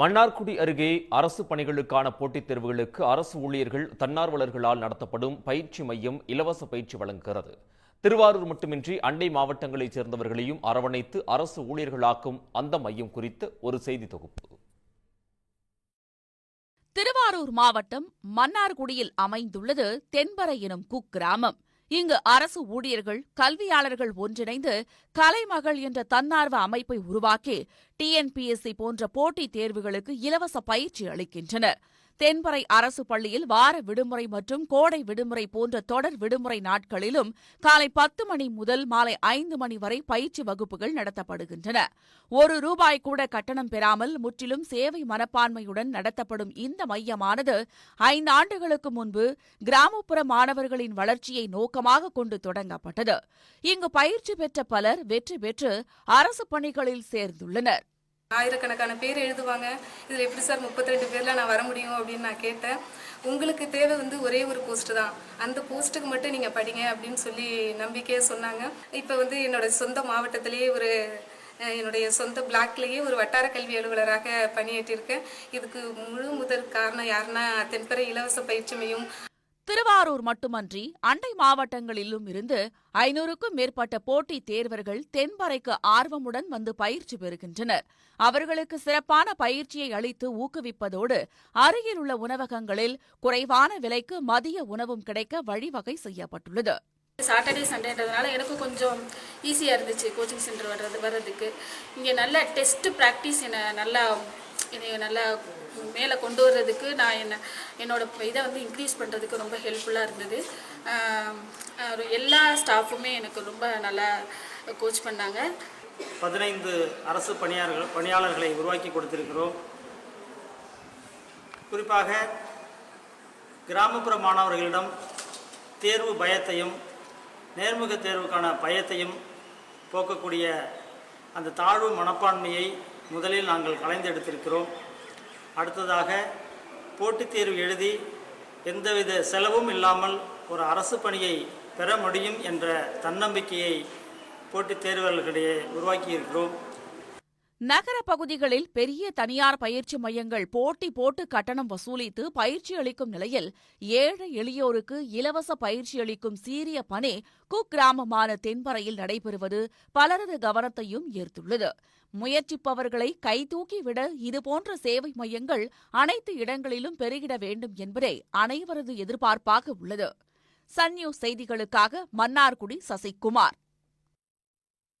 மன்னார்குடி அருகே அரசு பணிகளுக்கான போட்டித் தேர்வுகளுக்கு அரசு ஊழியர்கள் தன்னார்வலர்களால் நடத்தப்படும் பயிற்சி மையம் இலவச பயிற்சி வழங்குகிறது. திருவாரூர் மட்டுமின்றி அண்டை மாவட்டங்களைச் சேர்ந்தவர்களையும் அரவணைத்து அரசு ஊழியர்களாக்கும் அந்த மையம் குறித்த ஒரு செய்தி தொகுப்பு. திருவாரூர் மாவட்டம் மன்னார்குடியில் அமைந்துள்ளது தென்பரை எனும் குக்கிராமம் இங்கு அரசு ஊழியர்கள் கல்வியாளர்கள் ஒன்றிணைந்து கலைமகள் என்ற தன்னார்வ அமைப்பை உருவாக்கி டிஎன்பிஎஸ்சி போன்ற போட்டித் தேர்வுகளுக்கு இலவச பயிற்சி அளிக்கின்றனர். தென்பறை அரசு பள்ளியில் வார விடுமுறை மற்றும் கோடை விடுமுறை போன்ற தொடர் விடுமுறை நாட்களிலும் காலை பத்து மணி முதல் மாலை ஐந்து மணி வரை பயிற்சி வகுப்புகள் நடத்தப்படுகின்றன. ஒரு ரூபாய் கூட கட்டணம் பெறாமல் முற்றிலும் சேவை மனப்பான்மையுடன் நடத்தப்படும் இந்த மையமானது ஐந்து ஆண்டுகளுக்கு முன்பு கிராமப்புற மாணவர்களின் வளர்ச்சியை நோக்கமாக கொண்டு தொடங்கப்பட்டது. இங்கு பயிற்சி பெற்ற பலர் வெற்றி பெற்று அரசு பணிகளில் சேர்ந்துள்ளனர். ஆயிரக்கணக்கான பேர் எழுதுவாங்க. இதில் எப்படி சார் முப்பத்தி ரெண்டு பேரில் நான் வர முடியும் அப்படின்னு நான் கேட்டேன். உங்களுக்கு தேவை வந்து ஒரே ஒரு போஸ்ட் தான். அந்த போஸ்ட்டுக்கு மட்டும் நீங்கள் படிங்க அப்படின்னு சொல்லி நம்பிக்கையாக சொன்னாங்க. இப்போ வந்து என்னோட சொந்த மாவட்டத்திலேயே ஒரு என்னுடைய சொந்த பிளாக்லேயே ஒரு வட்டார கல்வி அலுவலராக பணியேற்றிருக்கேன் இதுக்கு முழு முதல் காரணம் யாருன்னா தென்பரை இலவச பயிற்சி மையம் திருவாரூர் மட்டுமன்றி அண்டை மாவட்டங்களிலும் இருந்து ஐநூறுக்கும் மேற்பட்ட போட்டித் தேர்வர்கள் தென்பறைக்கு ஆர்வமுடன் வந்து பயிற்சி பெறுகின்றனர். அவர்களுக்கு சிறப்பான பயிற்சியை அளித்து ஊக்குவிப்பதோடு அருகில் உள்ள உணவகங்களில் குறைவான விலைக்கு மதிய உணவும் கிடைக்க வழிவகை செய்யப்பட்டுள்ளது. சாட்டர்டே சண்டேன்றதுனால எனக்கு கொஞ்சம் ஈஸியாக இருந்துச்சு. கோச்சிங் சென்டர் வர்றது வர்றதுக்கு. இங்கே நல்ல டெஸ்ட் ப்ராக்டிஸ் என்னை நல்லா என்னை நல்லா மேலே கொண்டு வர்றதுக்கு நான் என்ன என்னோடய இதை வந்து இன்க்ரீஸ் பண்ணுறதுக்கு ரொம்ப ஹெல்ப்ஃபுல்லாக இருந்தது. எல்லா ஸ்டாஃபுமே எனக்கு ரொம்ப நல்லா கோச் பண்ணாங்க. பதினைந்து அரசு பணியாளர்கள் பணியாளர்களை உருவாக்கி கொடுத்திருக்கிறோம். குறிப்பாக கிராமப்புற மாணவர்களிடம் தேர்வு பயத்தையும் நேர்முக தேர்வுக்கான பயத்தையும் போக்கக்கூடிய அந்த தாழ்வு மனப்பான்மையை முதலில் நாங்கள் கலைந்தெடுத்திருக்கிறோம். அடுத்ததாக போட்டித் தேர்வு எழுதி எந்தவித செலவும் இல்லாமல் ஒரு அரசு பணியை பெற முடியும் என்ற தன்னம்பிக்கையை போட்டித் தேர்வர்களிடையே உருவாக்கியிருக்கிறோம். நகர பகுதிகளில் பெரிய தனியார் பயிற்சி மையங்கள் போட்டி போட்டு கட்டணம் வசூலித்து பயிற்சி அளிக்கும் நிலையில் ஏழை எளியோருக்கு இலவச பயிற்சி அளிக்கும் சீரிய பணி குக்கிராமமான தென்பறையில் நடைபெறுவது பலரது கவனத்தையும் ஈர்த்துள்ளது. முயற்சிப்பவர்களை கைதூக்கிவிட இதுபோன்ற சேவை மையங்கள் அனைத்து இடங்களிலும் பெருகிட வேண்டும் என்பதே அனைவரது எதிர்பார்ப்பாக உள்ளது. சன் நியூஸ் செய்திகளுக்காக மன்னார்குடி சசிகுமார்.